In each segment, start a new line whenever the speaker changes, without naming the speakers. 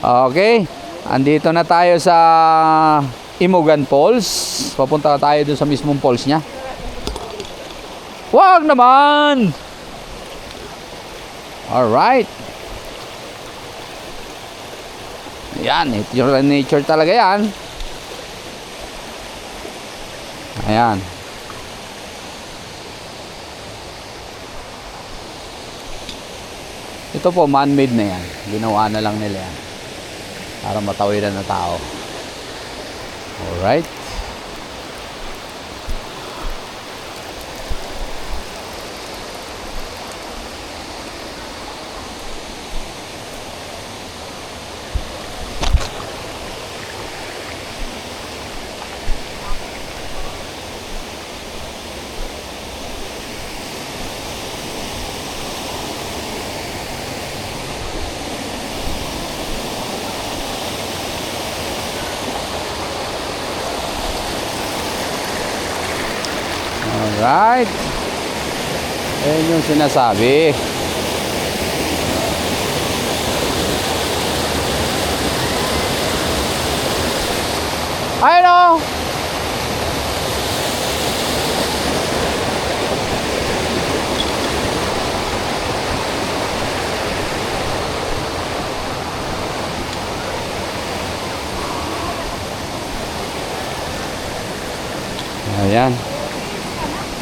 Okay. Andito na tayo sa Imogan Falls. Papunta tayo dun sa mismong falls niya. Wag naman! Alright. Yan, nature, nature talaga yan. Ayan. Ito po, man-made na yan. Ginawa na lang nila yan. Para matawiran na tao. Alright. Alright. Ayan yung sinasabi.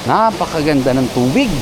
Napakaganda ng tubig.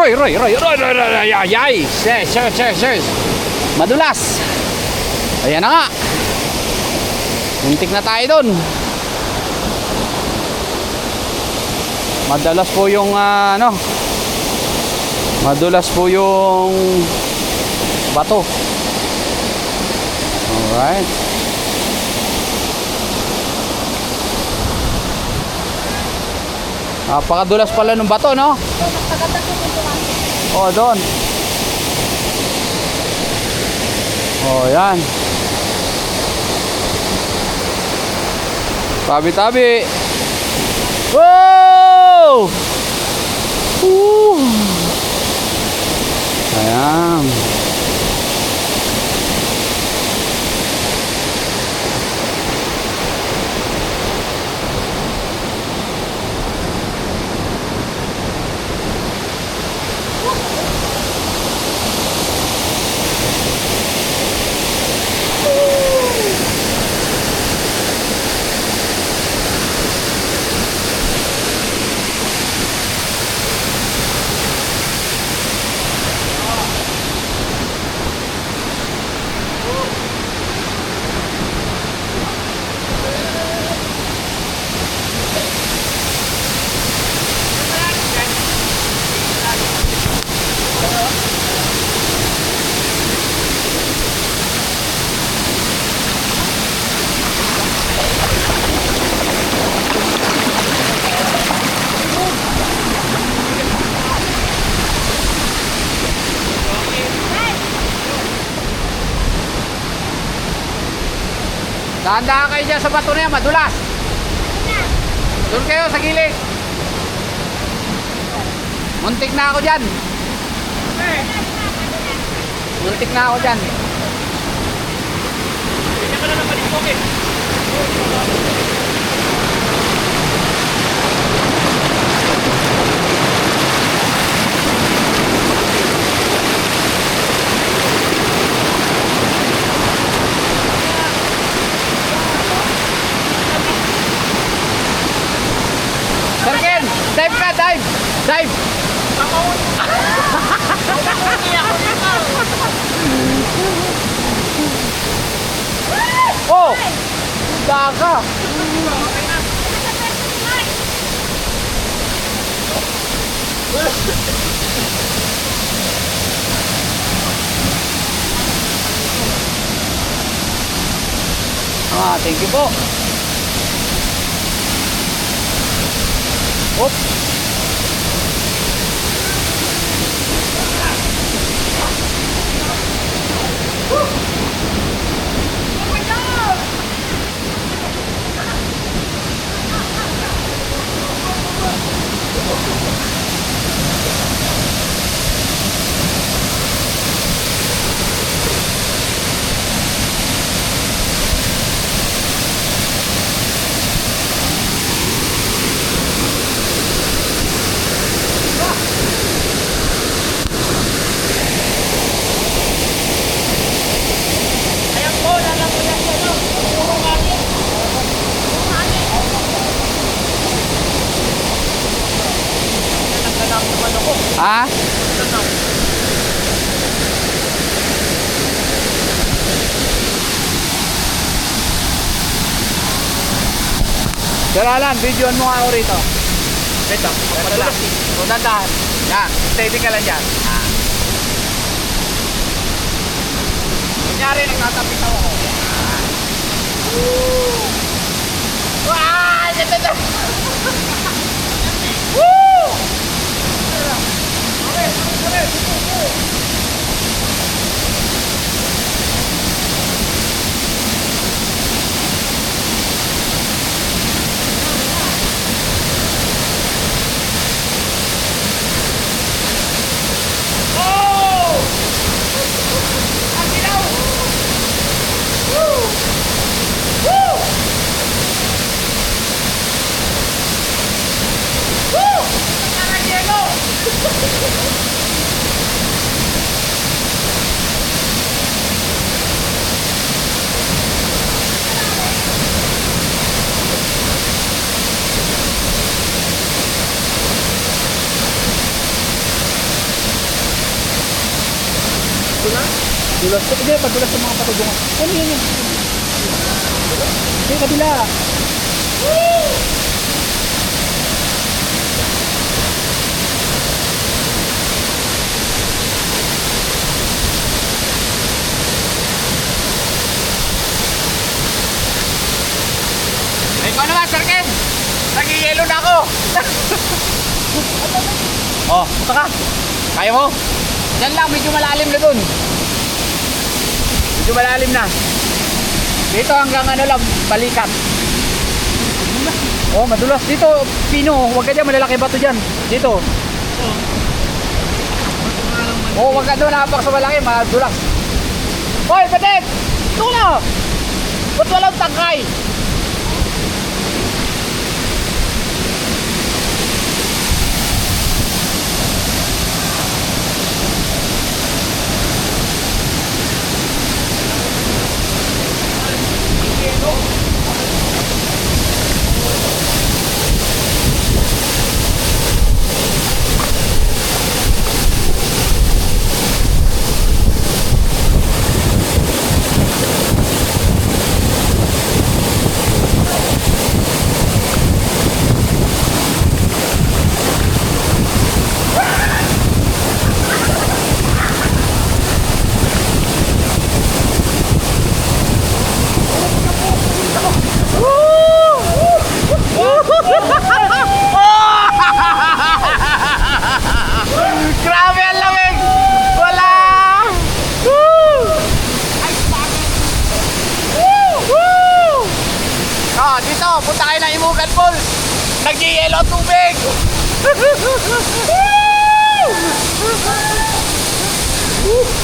Roy, Roy, Roy, Roy, Roy, Roy, Roy, ay, ay, yes, yes, yes, yes. Madulas. Ayan na nga. Muntik na tayo dun. Madalas po yung ah, ano. Madulas po yung bato. Alright. Napakadulas pala ng bato, no? Oh, doon. Oh, yan. Tabi-tabi. Wow! Woo! Ayan. Dahan-dahan kayo dyan sa bato na yan, madulas. Doon kayo sa gilid. Muntik na ako dyan. Muntik na ako dyan. Sir Ah, thank you po. Oops. Sir Alan, videoan mo ako rito. Rito, para lang. O, dandahan. Yan, steady ka lang dyan. Ah. Kunyari, nagtatapit ako. Ah. Woo! Wow! Ganda na! Woo! Dulas. Hindi, padulas sa mga patubungan. Ano yun yun? Hindi, kabila. Ikaw naman, Sir Ken. Nag-yellow na ako. oh, punta ka. Kaya mo? Yan lang, medyo malalim na dun. Medyo malalim na. Dito hanggang ano lang, balikat. Oh, madulas. Dito, pino. Huwag ka dyan, malalaki bato dyan. Dito. Oh, huwag ka doon napak sa malaki, madulas. Hoy, patit! Ito na! Ba't walang tangkay? Grabe ang lamig! Wala! Woo! Woo! Ah, dito, punta kayo ng Imugan Falls. Nag-yelo ang tubig.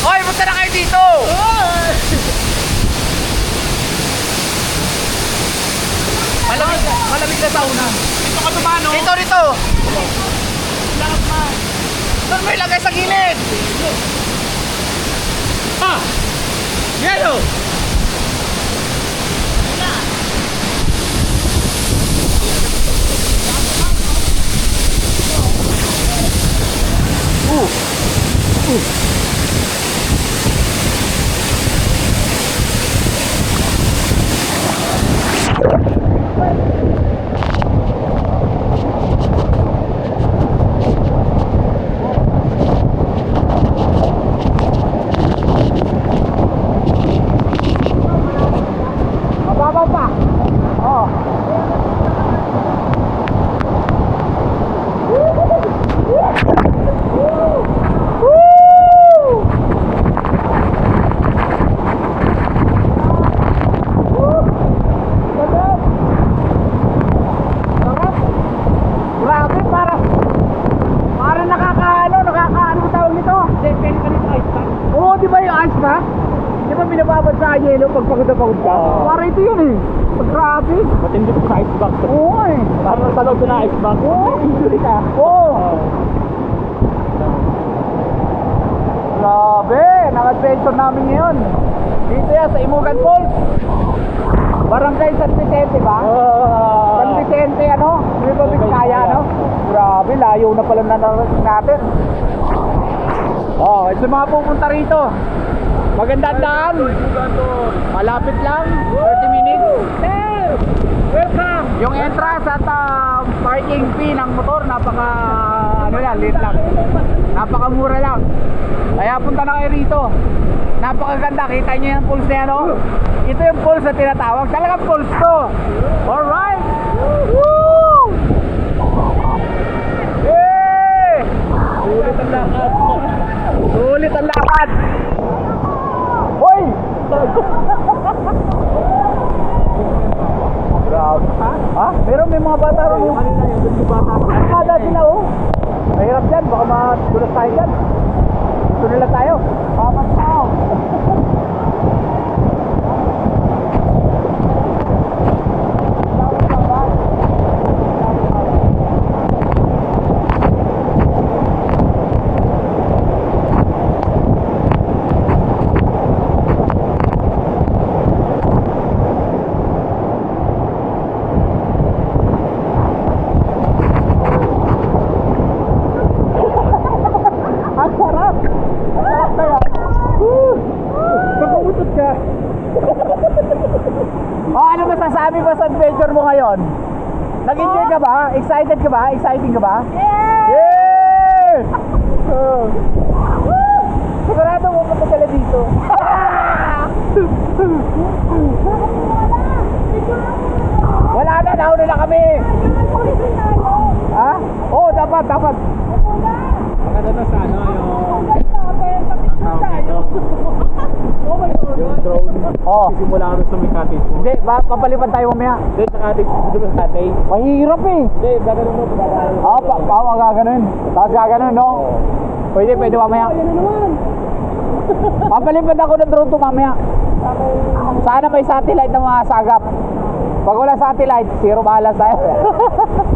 Hoy, punta na kayo dito. Malamig, malamig na sauna. Dito ka tumano. Dito, dito. Doon mo ilagay sa gilid! Ah! Yelo! Uh! Grabe, para para nakakaano, nakakaano ang tawag nito. Hindi, pwede ka nito ice pack. Oo, di ba yung ice pack? Di ba binababad sa yelo pag pagod na pagod ka?
Oo.
Para ito yun eh. Grabe.
Matindi ko sa ice box.
Oo eh.
Parang sa loob na ice box.
Oo.
May injury ka.
Oo. Grabe, nag-adventure namin ngayon. Dito yan sa Imugan Falls. Barangay San Vicente ba? San Vicente ano? May Biskaya ano? Grabe, layo na pala na natin. Oh, ito mga pupunta rito. Maganda ang daan. Malapit lang, 30 minutes. Welcome! Yung entrance at ah, parking fee ng motor, napaka, ano yan, lit lang. Napakamura lang. Kaya punta na kayo rito. Napakaganda, kita niyo yung pulse niya, no? Ito yung pulse na tinatawag. Talagang pulse to. Alright! Woo! Hey!
Sulit ang lakad.
Sulit ang lakad. Grabe. Ha? Ha? Pero may mga bata rin. oh.
Kanina yung bata.
Kada sila oh. Mahirap dyan, baka madulas tayo dyan. Dito nila tayo. Papas tao. Ang sarap! Ang sarap na yan.
Pagpamutot ka.
Oh, ano masasabi mo sa adventure mo ngayon? Nag-enjoy ka ba? Excited ka ba? Exciting ka ba? Yeah! Oh. Woo! Sigurado mo sila dito. Wala na, nauna na kami. Ha? Oo, oh, dapat, dapat.
Maganda na sa ano yung... Yung drone.
Oo.
Sisimula kami sa may cottage mo.
Hindi, ba, papalipad tayo mamaya.
Hindi, sa cottage. Dito sa cottage.
Mahirap eh.
Hindi, gagawin mo.
Oo, pa, pa, pa, gaganon. Tapos gaganon, no? Pwede, pwede mamaya. Papalipad ako ng drone to mamaya. Sana may satellite na mga sagap. Pag wala satellite, zero bahala sa'yo.